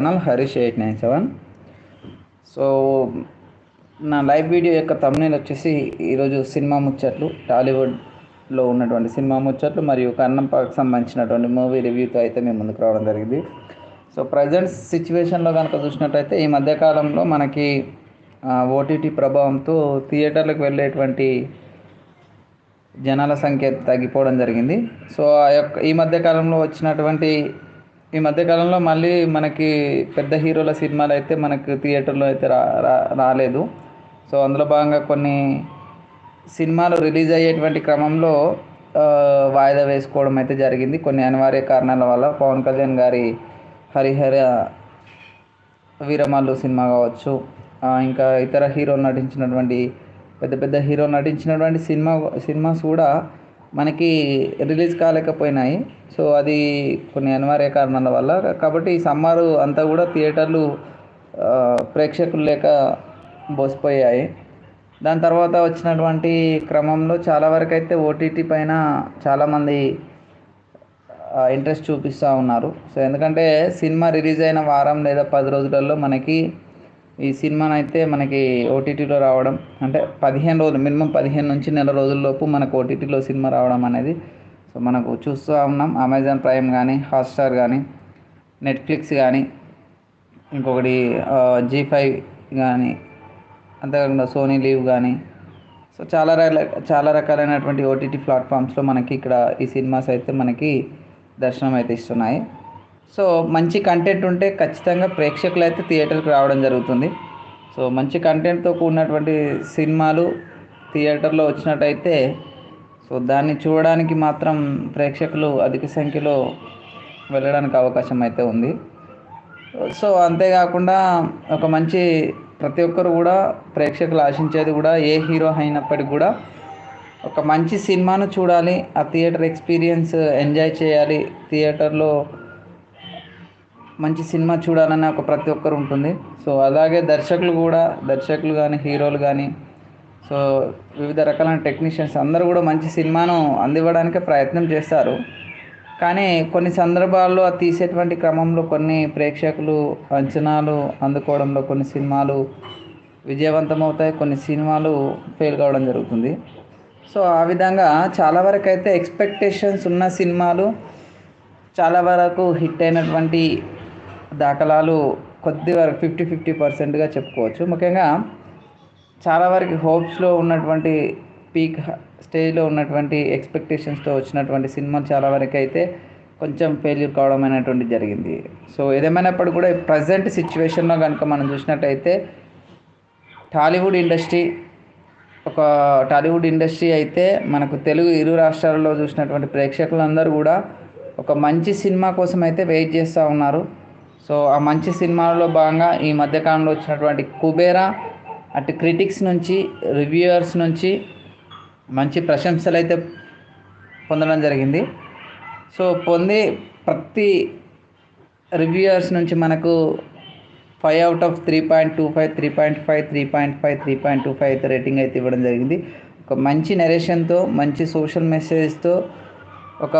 Channel Harish eight nine seven. So నా live video యొక్క thumbnail వచ్చేసి ఈరోజు సినిమా ముచ్చట్లు టాలీవుడ్లో ఉన్నటువంటి సినిమా ముచ్చట్లు మరియు కన్నంపాకు సంబంధించినటువంటి మూవీ రివ్యూతో అయితే మేము ముందుకు రావడం జరిగింది. సో ప్రజెంట్ సిచ్యువేషన్లో కనుక చూసినట్టయితే ఈ మధ్యకాలంలో మనకి ఓటీటీ ప్రభావంతో థియేటర్లకు వెళ్ళేటువంటి జనాల సంఖ్య తగ్గిపోవడం జరిగింది. సో ఆ యొక్క ఈ మధ్యకాలంలో వచ్చినటువంటి ఈ మధ్యకాలంలో మళ్ళీ మనకి పెద్ద హీరోల సినిమాలు అయితే మనకు థియేటర్లో అయితే రా రా- రాలేదు. సో అందులో భాగంగా కొన్ని సినిమాలు రిలీజ్ అయ్యేటువంటి క్రమంలో వాయిదా వేసుకోవడం అయితే జరిగింది. కొన్ని అనివార్య కారణాల వల్ల పవన్ కళ్యాణ్ గారి హరిహర వీరమల్లు సినిమా కావచ్చు ఇంకా ఇతర హీరోలు నటించినటువంటి పెద్ద పెద్ద హీరోలు నటించినటువంటి సినిమా సినిమాస్ కూడా మనకి రిలీజ్ కాలేకపోయినాయి. సో అది కొన్ని అనివార్య కారణాల వల్ల. కాబట్టి ఈ సమ్మర్ అంతా కూడా థియేటర్లు ప్రేక్షకులు లేక బోసిపోయాయి. దాని తర్వాత వచ్చినటువంటి క్రమంలో చాలా వరకు అయితే ఓటీటీ పైన చాలామంది ఇంట్రెస్ట్ చూపిస్తూ ఉన్నారు. సో ఎందుకంటే సినిమా రిలీజ్ అయిన వారం లేదా పది రోజులలో మనకి ఈ సినిమానైతే అయితే మనకి ఓటీటీలో రావడం అంటే పదిహేను రోజులు మినిమం పదిహేను నుంచి నెల రోజుల్లోపు మనకు ఓటీటీలో సినిమా రావడం అనేది. సో మనకు చూస్తూ ఉన్నాం అమెజాన్ ప్రైమ్ కానీ హాట్స్టార్ కానీ నెట్ఫ్లిక్స్ కానీ ఇంకొకటి జీ ఫైవ్ కానీ అంతేకాకుండా సోనీ లీవ్ కానీ సో చాలా రకాల చాలా రకాలైనటువంటి ఓటీటీ ప్లాట్ఫామ్స్లో మనకి ఇక్కడ ఈ సినిమాస్ అయితే మనకి దర్శనం అయితే ఇస్తున్నాయి. సో మంచి కంటెంట్ ఉంటే ఖచ్చితంగా ప్రేక్షకులు అయితే థియేటర్కి రావడం జరుగుతుంది. సో మంచి కంటెంట్తో కూడినటువంటి సినిమాలు థియేటర్లో వచ్చినట్టయితే సో దాన్ని చూడడానికి మాత్రం ప్రేక్షకులు అధిక సంఖ్యలో వెళ్ళడానికి అవకాశం అయితే ఉంది. సో అంతేకాకుండా ఒక మంచి ప్రతి ఒక్కరు కూడా ప్రేక్షకులు ఆశించేది కూడా ఏ హీరో అయినప్పటికీ కూడా ఒక మంచి సినిమాను చూడాలి ఆ థియేటర్ ఎక్స్పీరియన్స్ ఎంజాయ్ చేయాలి థియేటర్లో మంచి సినిమా చూడాలని ఒక ప్రతి ఒక్కరు ఉంటుంది. సో అలాగే దర్శకులు కూడా దర్శకులు కానీ హీరోలు కానీ సో వివిధ రకాలైన టెక్నీషియన్స్ అందరూ కూడా మంచి సినిమాను అందివ్వడానికే ప్రయత్నం చేస్తారు. కానీ కొన్ని సందర్భాల్లో అది తీసేటువంటి క్రమంలో కొన్ని ప్రేక్షకులు అంచనాలు అందుకోవడంలో కొన్ని సినిమాలు విజయవంతమవుతాయి కొన్ని సినిమాలు ఫెయిల్ కావడం జరుగుతుంది. సో ఆ విధంగా చాలా వరకు అయితే ఎక్స్పెక్టేషన్స్ ఉన్న సినిమాలు చాలా వరకు హిట్ అయినటువంటి దాఖలాలు కొద్ది వరకు ఫిఫ్టీ ఫిఫ్టీ పర్సెంట్గా చెప్పుకోవచ్చు. ముఖ్యంగా చాలా వరకు హోప్స్లో ఉన్నటువంటి పీక్ స్టేజ్లో ఉన్నటువంటి ఎక్స్పెక్టేషన్స్తో వచ్చినటువంటి సినిమాలు చాలా వరకు అయితే కొంచెం ఫెయిల్యూర్ కావడం అనేటువంటి జరిగింది. సో ఏదేమైనప్పుడు కూడా ప్రజెంట్ సిచ్యువేషన్లో కనుక మనం చూసినట్టయితే టాలీవుడ్ ఇండస్ట్రీ ఒక టాలీవుడ్ ఇండస్ట్రీ అయితే మనకు తెలుగు ఇరు రాష్ట్రాలలో చూసినటువంటి ప్రేక్షకులందరూ కూడా ఒక మంచి సినిమా కోసం అయితే వెయిట్ చేస్తూ ఉన్నారు. సో ఆ మంచి సినిమాలలో భాగంగా ఈ మధ్యకాలంలో వచ్చినటువంటి కుబేరా అటు క్రిటిక్స్ నుంచి రివ్యూయర్స్ నుంచి మంచి ప్రశంసలు అయితే పొందడం జరిగింది. సో పొంది ప్రతి రివ్యూయర్స్ నుంచి మనకు five out of three point two five three point five three point five three point two five అయితే రేటింగ్ అయితే ఇవ్వడం జరిగింది. ఒక మంచి నెరేషన్తో మంచి సోషల్ మెసేజ్తో ఒక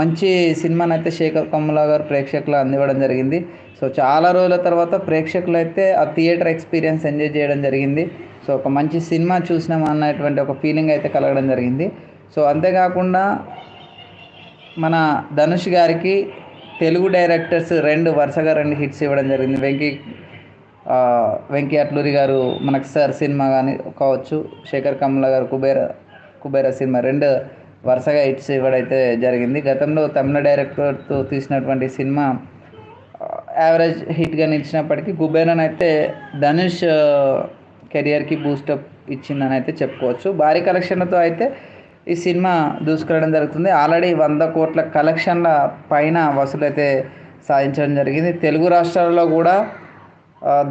మంచి సినిమాని అయితే శేఖర్ కమ్ముల గారు ప్రేక్షకులు అందివ్వడం జరిగింది. సో చాలా రోజుల తర్వాత ప్రేక్షకులు అయితే ఆ థియేటర్ ఎక్స్పీరియన్స్ ఎంజాయ్ చేయడం జరిగింది. సో ఒక మంచి సినిమా చూసినాం అన్నటువంటి ఒక ఫీలింగ్ అయితే కలగడం జరిగింది. సో అంతేకాకుండా మన ధనుష్ గారికి తెలుగు డైరెక్టర్స్ రెండు వరుసగా రెండు హిట్స్ ఇవ్వడం జరిగింది. వెంకీ వెంకీ అట్లూరి గారు మనకు సార్ సినిమా కానీ కావచ్చు శేఖర్ కమ్ముల గారు కుబేర కుబేర సినిమా రెండు వరుసగా హిట్స్ ఇవ్వడైతే జరిగింది. గతంలో తమిళ డైరెక్టర్తో తీసినటువంటి సినిమా యావరేజ్ హిట్గా నిలిచినప్పటికీ కుబేరన్ అయితే ధనుష్ కెరియర్కి బూస్టప్ ఇచ్చిందని అయితే చెప్పుకోవచ్చు. భారీ కలెక్షన్లతో అయితే ఈ సినిమా దూసుకెళ్ళడం జరుగుతుంది. ఆల్రెడీ వంద కోట్ల కలెక్షన్ల పైన వసూలు అయితే సాధించడం జరిగింది. తెలుగు రాష్ట్రాల్లో కూడా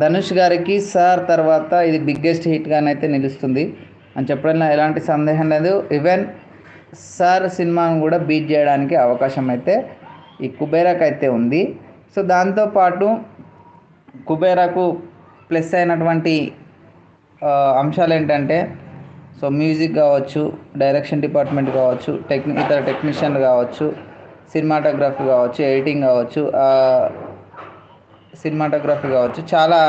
ధనుష్ గారికి సార్ తర్వాత ఇది బిగ్గెస్ట్ హిట్గానైతే నిలుస్తుంది. అని చెప్పడంలో ఎలాంటి సందేహం లేదు. ఈవెన్ సార్ సినిమాను కూడా బీట్ చేయడానికి అవకాశం అయితే ఈ కుబేరాకు అయితే ఉంది. సో దాంతోపాటు కుబేరాకు ప్లస్ అయినటువంటి అంశాలు ఏంటంటే సో మ్యూజిక్ కావచ్చు డైరెక్షన్ డిపార్ట్మెంట్ కావచ్చు టెక్ని ఇతర టెక్నీషియన్ కావచ్చు సినిమాటోగ్రఫీ కావచ్చు ఎడిటింగ్ కావచ్చు సినిమాటోగ్రఫీ కావచ్చు చాలా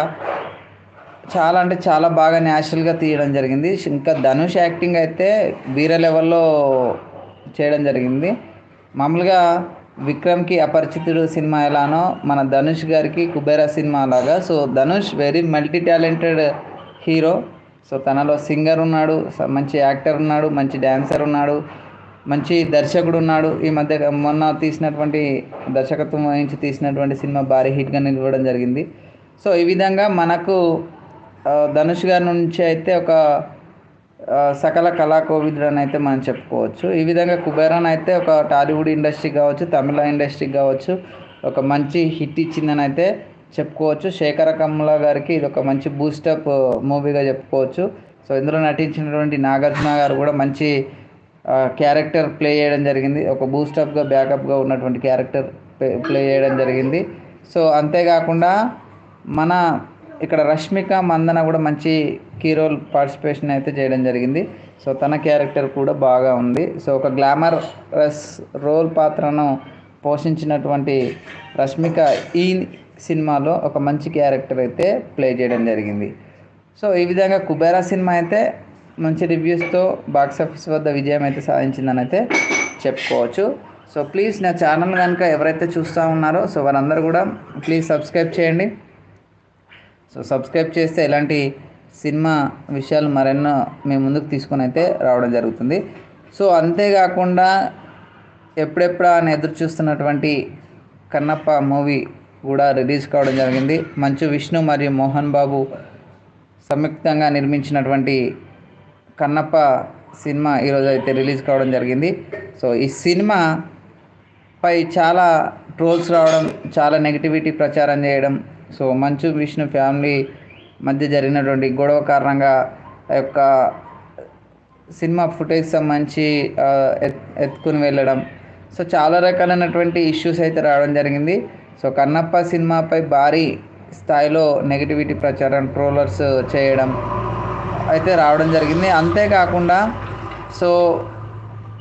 చాలా అంటే చాలా బాగా న్యాచురల్గా తీయడం జరిగింది. ఇంకా ధనుష్ యాక్టింగ్ అయితే వీర లెవెల్లో చేయడం జరిగింది. మామూలుగా విక్రమ్కి అపరిచితుడు సినిమా ఎలానో మన ధనుష్ గారికి కుబేరా సినిమా లాగా. So Dhanush very multi talented hero so తనలో సింగర్ ఉన్నాడు మంచి యాక్టర్ ఉన్నాడు మంచి డ్యాన్సర్ ఉన్నాడు మంచి దర్శకుడు ఉన్నాడు. ఈ మధ్య మొన్న తీసినటువంటి దర్శకత్వం వహించి తీసినటువంటి సినిమా భారీ హిట్గా నిలవడం జరిగింది. సో ఈ విధంగా మనకు ధనుష్ గారి నుంచి అయితే ఒక సకల కళా కోవిదుడు అని అయితే మనం చెప్పుకోవచ్చు. ఈ విధంగా కుబేరాన్ అయితే ఒక టాలీవుడ్ ఇండస్ట్రీ కావచ్చు తమిళ ఇండస్ట్రీ కావచ్చు ఒక మంచి హిట్ ఇచ్చిందని అయితే చెప్పుకోవచ్చు. శేఖర కమ్ముల గారికి ఇది ఒక మంచి బూస్టప్ మూవీగా చెప్పుకోవచ్చు. సో ఇందులో నటించినటువంటి నాగార్జున గారు కూడా మంచి క్యారెక్టర్ ప్లే చేయడం జరిగింది. ఒక బూస్టప్గా బ్యాకప్గా ఉన్నటువంటి క్యారెక్టర్ ప్లే చేయడం జరిగింది. సో అంతేకాకుండా మన ఇక్కడ రష్మిక మందన కూడా మంచి కీ రోల్ పార్టిసిపేషన్ అయితే చేయడం జరిగింది. సో తన క్యారెక్టర్ కూడా బాగా ఉంది. సో ఒక గ్లామర్ రస్ రోల్ పాత్రను పోషించినటువంటి రష్మిక ఈ సినిమాలో ఒక మంచి క్యారెక్టర్ అయితే ప్లే చేయడం జరిగింది. సో ఈ విధంగా కుబేరా సినిమా అయితే మంచి రివ్యూస్తో బాక్స్ ఆఫీస్ వద్ద విజయం అయితే సాధించిందని అయితే చెప్పుకోవచ్చు. సో ప్లీజ్ నా ఛానల్ కనుక ఎవరైతే చూస్తూ ఉన్నారో సో వారందరూ కూడా ప్లీజ్ సబ్స్క్రైబ్ చేయండి. సో సబ్స్క్రైబ్ చేస్తే ఇలాంటి సినిమా విషయాలు మరెన్నో మేము ముందుకు తీసుకొని అయితే రావడం జరుగుతుంది. సో అంతేకాకుండా ఎప్పుడెప్పుడా అని ఎదురు చూస్తున్నటువంటి కన్నప్ప మూవీ కూడా రిలీజ్ కావడం జరిగింది. మంచు విష్ణు మరియు మోహన్ బాబు సంయుక్తంగా నిర్మించినటువంటి కన్నప్ప సినిమా ఈరోజు అయితే రిలీజ్ కావడం జరిగింది. సో ఈ సినిమా పై చాలా ట్రోల్స్ రావడం చాలా నెగిటివిటీ ప్రచారం చేయడం సో మంచు విష్ణు ఫ్యామిలీ మధ్య జరిగినటువంటి గొడవ కారణంగా ఆ యొక్క సినిమా ఫుటేజ్ సంబంధించి ఎత్తుకుని వెళ్ళడం. సో చాలా రకాలైనటువంటి ఇష్యూస్ అయితే రావడం జరిగింది. సో కన్నప్ప సినిమాపై భారీ స్థాయిలో నెగిటివిటీ ప్రచారం ట్రోలర్స్ చేయడం అయితే రావడం జరిగింది. అంతేకాకుండా సో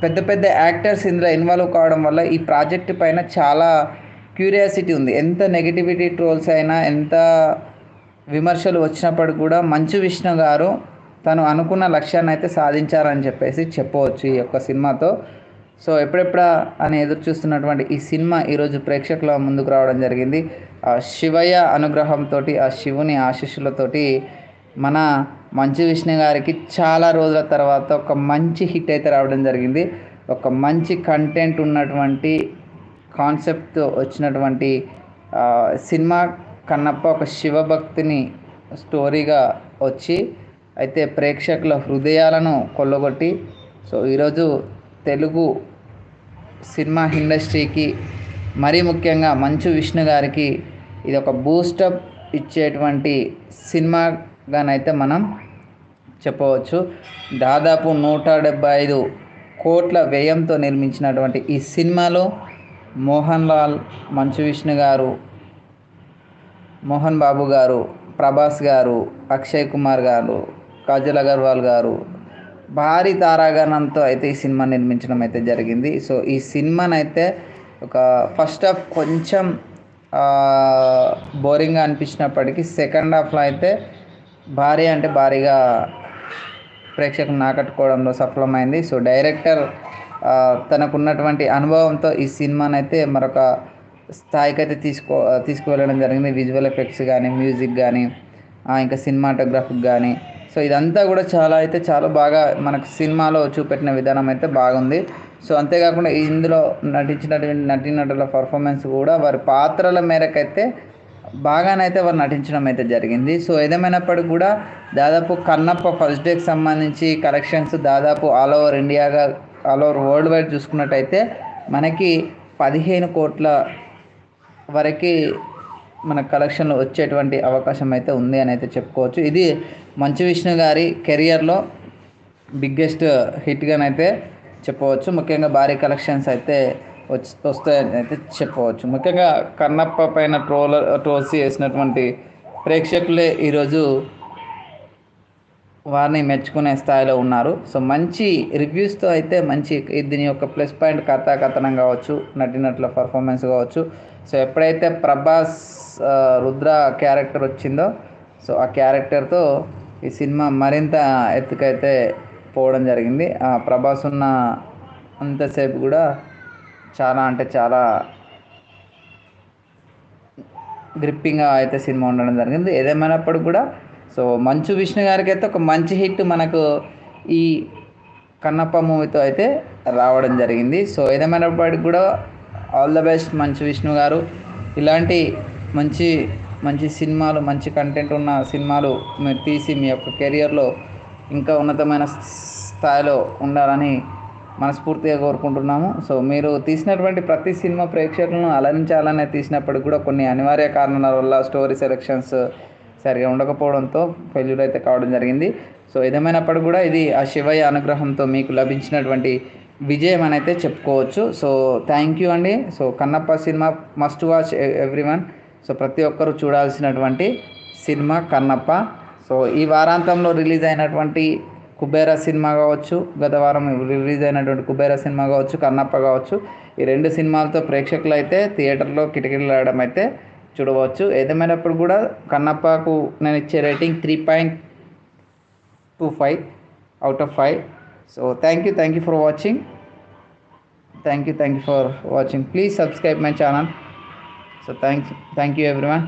పెద్ద పెద్ద యాక్టర్స్ ఇందులో ఇన్వాల్వ్ కావడం వల్ల ఈ ప్రాజెక్ట్ పైన చాలా క్యూరియాసిటీ ఉంది. ఎంత నెగిటివిటీ ట్రోల్స్ అయినా ఎంత విమర్శలు వచ్చినప్పటికి కూడా మంచు విష్ణు గారు తను అనుకున్న లక్ష్యాన్ని అయితే సాధించారని చెప్పేసి చెప్పవచ్చు ఈ యొక్క సినిమాతో. సో ఎప్పుడెప్పుడా అని ఎదురు చూస్తున్నటువంటి ఈ సినిమా ఈరోజు ప్రేక్షకుల ముందుకు రావడం జరిగింది. ఆ శివయ్య అనుగ్రహంతో ఆ శివుని ఆశీస్సులతోటి మన మంచు విష్ణు గారికి చాలా రోజుల తర్వాత ఒక మంచి హిట్ అయితే రావడం జరిగింది. ఒక మంచి కంటెంట్ ఉన్నటువంటి కాన్సెప్ట్ వచ్చినటువంటి సినిమా కన్నప్ప ఒక శివభక్తిని స్టోరీగా వచ్చి అయితే ప్రేక్షకుల హృదయాలను కొల్లగొట్టి సో ఈరోజు తెలుగు సినిమా ఇండస్ట్రీకి మరీ ముఖ్యంగా మంచు విష్ణు గారికి ఇది ఒక బూస్టప్ ఇచ్చేటువంటి సినిమాగానైతే మనం చెప్పవచ్చు. దాదాపు నూట డెబ్బై ఐదు కోట్ల వ్యయంతో నిర్మించినటువంటి ఈ సినిమాలో మోహన్ లాల్ మంచు విష్ణు గారు మోహన్ బాబు గారు ప్రభాస్ గారు అక్షయ్ కుమార్ గారు కాజల్ అగర్వాల్ గారు. భారీ తారాగణంతో అయితే ఈ సినిమా నిర్మించడం అయితే జరిగింది. సో ఈ సినిమానైతే ఒక ఫస్ట్ హాఫ్ కొంచెం బోరింగ్గా అనిపించినప్పటికీ సెకండ్ హాఫ్లో అయితే భారీ అంటే భారీగా ప్రేక్షకులను ఆకట్టుకోవడంలో సఫలమైంది. సో డైరెక్టర్ తనకున్నటువంటి అనుభవంతో ఈ సినిమాని అయితే మరొక స్థాయికి అయితే తీసుకో తీసుకువెళ్ళడం జరిగింది. విజువల్ ఎఫెక్ట్స్ కానీ మ్యూజిక్ కానీ ఇంకా సినిమాటోగ్రఫీకి కానీ సో ఇదంతా కూడా చాలా అయితే చాలా బాగా మనకు సినిమాలో చూపెట్టిన విధానం అయితే బాగుంది. సో అంతేకాకుండా ఇందులో నటించినటువంటి నటీనటుల పర్ఫార్మెన్స్ కూడా వారి పాత్రల మేరకైతే బాగానైతే వారు నటించడం అయితే జరిగింది. సో ఏదేమైనప్పటికీ కూడా దాదాపు కన్నప్ప ఫస్ట్ డేకి సంబంధించి కలెక్షన్స్ దాదాపు ఆల్ ఓవర్ ఇండియాగా ఆల్ ఓవర్ వరల్డ్ వైడ్ చూసుకున్నట్టయితే మనకి పదిహేను కోట్ల వరకు మన కలెక్షన్లు వచ్చేటువంటి అవకాశం అయితే ఉంది అని అయితే చెప్పుకోవచ్చు. ఇది మంచు విష్ణు గారి కెరియర్లో బిగ్గెస్ట్ హిట్గానైతే చెప్పవచ్చు. ముఖ్యంగా భారీ కలెక్షన్స్ అయితే వచ్చి వస్తాయని అయితే చెప్పవచ్చు. ముఖ్యంగా కన్నప్ప పైన ట్రోల్ ట్రోల్స్ చేసినటువంటి ప్రేక్షకులే ఈరోజు వారిని మెచ్చుకునే స్థాయిలో ఉన్నారు. సో మంచి రివ్యూస్తో అయితే మంచి దీని యొక్క ప్లస్ పాయింట్ కథా కథనం కావచ్చు నటినట్ల పర్ఫార్మెన్స్ కావచ్చు. సో ఎప్పుడైతే ప్రభాస్ రుద్ర క్యారెక్టర్ వచ్చిందో సో ఆ క్యారెక్టర్తో ఈ సినిమా మరింత ఎత్తుకైతే పోవడం జరిగింది. ఆ ప్రభాస్ ఉన్న అంతసేపు కూడా చాలా అంటే చాలా గ్రిప్పింగ్గా అయితే సినిమా ఉండడం జరిగింది. ఏదేమైనప్పటికి కూడా సో మంచు విష్ణు గారికి అయితే ఒక మంచి హిట్ మనకు ఈ కన్నప్ప మూవీతో అయితే రావడం జరిగింది. సో ఏదేమైనప్పటికి కూడా all the best Manchu Vishnu గారు. ఇలాంటి మంచి మంచి సినిమాలు మంచి కంటెంట్ ఉన్న సినిమాలు మీరు తీసి మీ యొక్క కెరియర్లో ఇంకా ఉన్నతమైన స్థాయిలో ఉండాలని మనస్ఫూర్తిగా కోరుకుంటున్నాము. సో మీరు తీసినటువంటి ప్రతి సినిమా ప్రేక్షకులను అలరించాలనే తీసినప్పటికి కూడా కొన్ని అనివార్య కారణాల వల్ల స్టోరీ సెలెక్షన్స్ సరిగా ఉండకపోవడంతో ఫెయిల్యూర్ అయితే కావడం జరిగింది. సో ఏదేమైనప్పటికీ కూడా ఇది ఆ శివయ్య అనుగ్రహంతో మీకు లభించినటువంటి విజయం అని అయితే చెప్పుకోవచ్చు. సో థ్యాంక్ యూ అండి. So Kannappa cinema must watch every one so ప్రతి ఒక్కరు చూడాల్సినటువంటి సినిమా కన్నప్ప. సో ఈ వారాంతంలో రిలీజ్ అయినటువంటి కుబేరా సినిమా కావచ్చు గత వారం రిలీజ్ అయినటువంటి కుబేరా సినిమా కావచ్చు కన్నప్ప కావచ్చు ఈ రెండు సినిమాలతో ప్రేక్షకులు అయితే థియేటర్లో కిటకిటలాడడం అయితే చూడవచ్చు. ఏదేమైనప్పుడు కూడా కన్నప్పకు నేను ఇచ్చే rating three point two five out of five so thank you thank you for watching thank you thank you for watching please subscribe my channel so thank thank you everyone